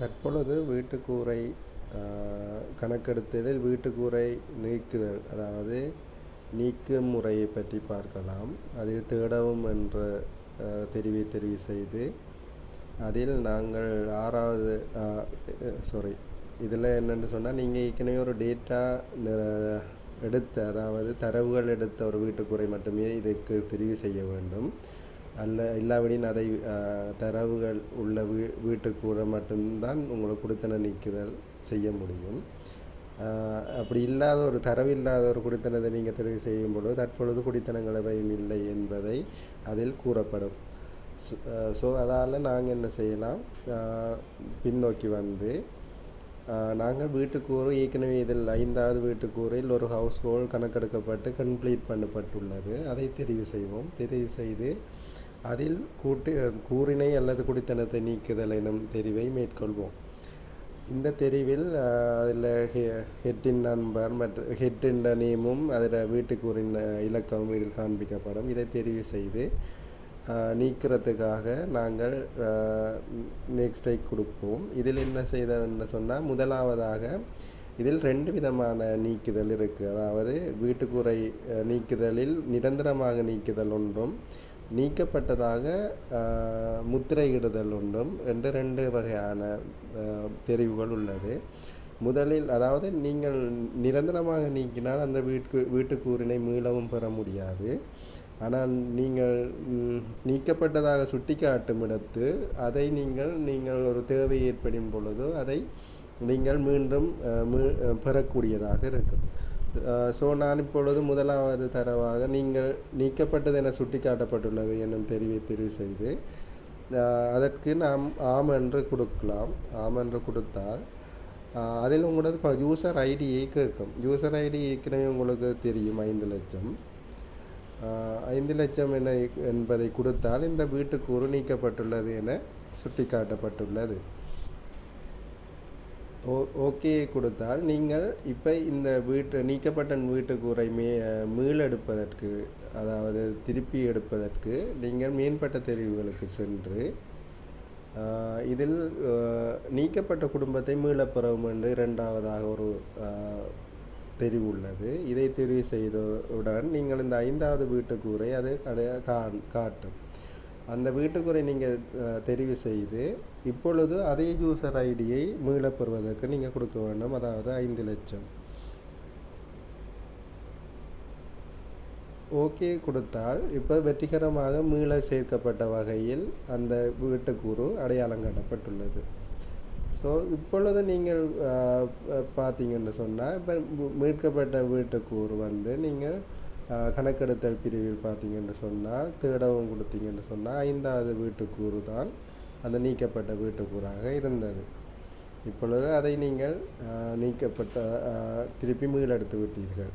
தற்பொழுது வீட்டுக்கூரை கணக்கெடுத்தலில் வீட்டுக்கூரை நீக்குதல் அதாவது நீக்கும் முறையை பற்றி பார்க்கலாம். அதில் தேடவும் என்ற தெரிவை தெரிவு செய்து அதில் நாங்கள் ஆறாவது சாரி இதில் என்னென்னு சொன்னால் நீங்கள் ஏற்கனவே ஒரு டேட்டா எடுத்த அதாவது தரவுகள் எடுத்த ஒரு வீட்டுக்குறை மட்டுமே இதுக்கு தெரிவு செய்ய வேண்டும். அல்ல இல்லாவிடின் அதை தரவுகள் உள்ள வீ வீட்டுக்கூட மட்டும்தான் உங்களுக்கு குடித்தன நீக்குதல் செய்ய முடியும். அப்படி இல்லாத ஒரு தரவில்லாத ஒரு குடித்தனத்தை நீங்கள் தெரிவு செய்யும் பொழுது தற்பொழுது குடித்தனங்கள் எவையும் இல்லை என்பதை அதில் கூறப்படும். ஸோ அதால் நாங்கள் என்ன செய்யலாம்? பின்னோக்கி வந்து நாங்கள் வீட்டுக்கூறு ஏற்கனவே இதில் ஐந்தாவது வீட்டுக்கூறில் ஒரு ஹவுஸ் ஹோல் கணக்கெடுக்கப்பட்டு கம்ப்ளீட் பண்ணப்பட்டுள்ளது. அதை தெரிவு செய்வோம். தெரிவு செய்து அதில் கூட்டு கூறினை அல்லது குடித்தனத்தை நீக்குதல் எனும் தெரிவை மேற்கொள்வோம். இந்த தெரிவில் அதில் ஹெட்டின் நண்பர் மற்றும் ஹெட்டின் நேமும் அதில் வீட்டுக்கூறின் இலக்கமும் இதில் காண்பிக்கப்படும். இதை தெரிவு செய்து நீக்கிறதுக்காக நாங்கள் நெக்ஸ்டை கொடுப்போம். இதில் என்ன செய்தன்னு சொன்னால் முதலாவதாக இதில் ரெண்டு விதமான நீக்குதல் இருக்குது அதாவது வீட்டுக்குறை நீக்குதலில் நிரந்தரமாக நீக்குதல் ஒன்றும் நீக்கப்பட்டதாக முத்திரையிடுதல் ஒன்றும் ரெண்டு ரெண்டு வகையான தெரிவுகள் உள்ளது. முதலில் அதாவது நீங்கள் நிரந்தரமாக நீக்கினால் அந்த வீட்டு வீட்டுக்கூறினை மீளவும் பெற முடியாது. ஆனால் நீங்கள் நீக்கப்பட்டதாக சுட்டிக்காட்டும் இடத்து அதை நீங்கள் நீங்கள் ஒரு தேவை ஏற்படும் பொழுது அதை நீங்கள் மீண்டும் மீ- பெறக்கூடியதாக இருக்கும். ஸோ நான் இப்பொழுது முதலாவது தரவாக நீங்கள் நீக்கப்பட்டது என சுட்டிக்காட்டப்பட்டுள்ளது என்னும் தெரிவை தெரிவு செய்து அதற்கு நாம் ஆம் என்று கொடுக்கலாம். ஆம் என்று கொடுத்தால் அதில் உங்களது யூசர் ஐடியை கேட்கும். யூசர் ஐடி ஏற்கனவே உங்களுக்கு தெரியும் ஐந்து லட்சம். ஐந்து லட்சம் என என்பதை கொடுத்தால் இந்த வீட்டுக்கூறு நீக்கப்பட்டுள்ளது என சுட்டிக்காட்டப்பட்டுள்ளது. ஓ ஓகே கொடுத்தால் நீங்கள் இப்போ இந்த வீட்டு நீக்கப்பட்ட வீட்டுக்கூரை மே மீளெடுப்பதற்கு அதாவது திருப்பி எடுப்பதற்கு நீங்கள் மேம்பட்ட தெரிவுகளுக்கு சென்று இதில் நீக்கப்பட்ட குடும்பத்தை மீளப்பெறவும் என்று இரண்டாவதாக ஒரு தெரிவு உள்ளது. இதை தெரிவு செய்தவுடன் நீங்கள் இந்த ஐந்தாவது வீட்டுக்கூரை அது காட்டும். அந்த வீட்டுக்குறை நீங்கள் அஹ், தெரிவு செய்து இப்பொழுது அதே யூசர் ஐடியை மீளப் பெறுவதற்கு நீங்கள் கொடுக்க வேண்டும். அதாவது ஐந்து லட்சம். ஓகே கொடுத்தால் இப்போ வெற்றிகரமாக மீள சேர்க்கப்பட்ட வகையில் அந்த வீட்டுக்கூறு அடையாளம் காட்டப்பட்டுள்ளது. ஸோ இப்பொழுது நீங்கள் பார்த்தீங்கன்னு சொன்னால் இப்போ மீட்கப்பட்ட வீட்டுக்கூறு வந்து நீங்கள் கணக்கெடுத்தல் பிரிவில் பார்த்தீங்கன்னு சொன்னால் தேடவும் கொடுத்தீங்கன்னு சொன்னால் ஐந்தாவது வீட்டுக்கூறு தான் அந்த நீக்கப்பட்ட வீட்டுக்கூறாக இருந்தது. இப்பொழுது அதை நீங்கள் நீக்கப்பட்ட திருப்பி மீளெடுத்து விட்டீர்கள்.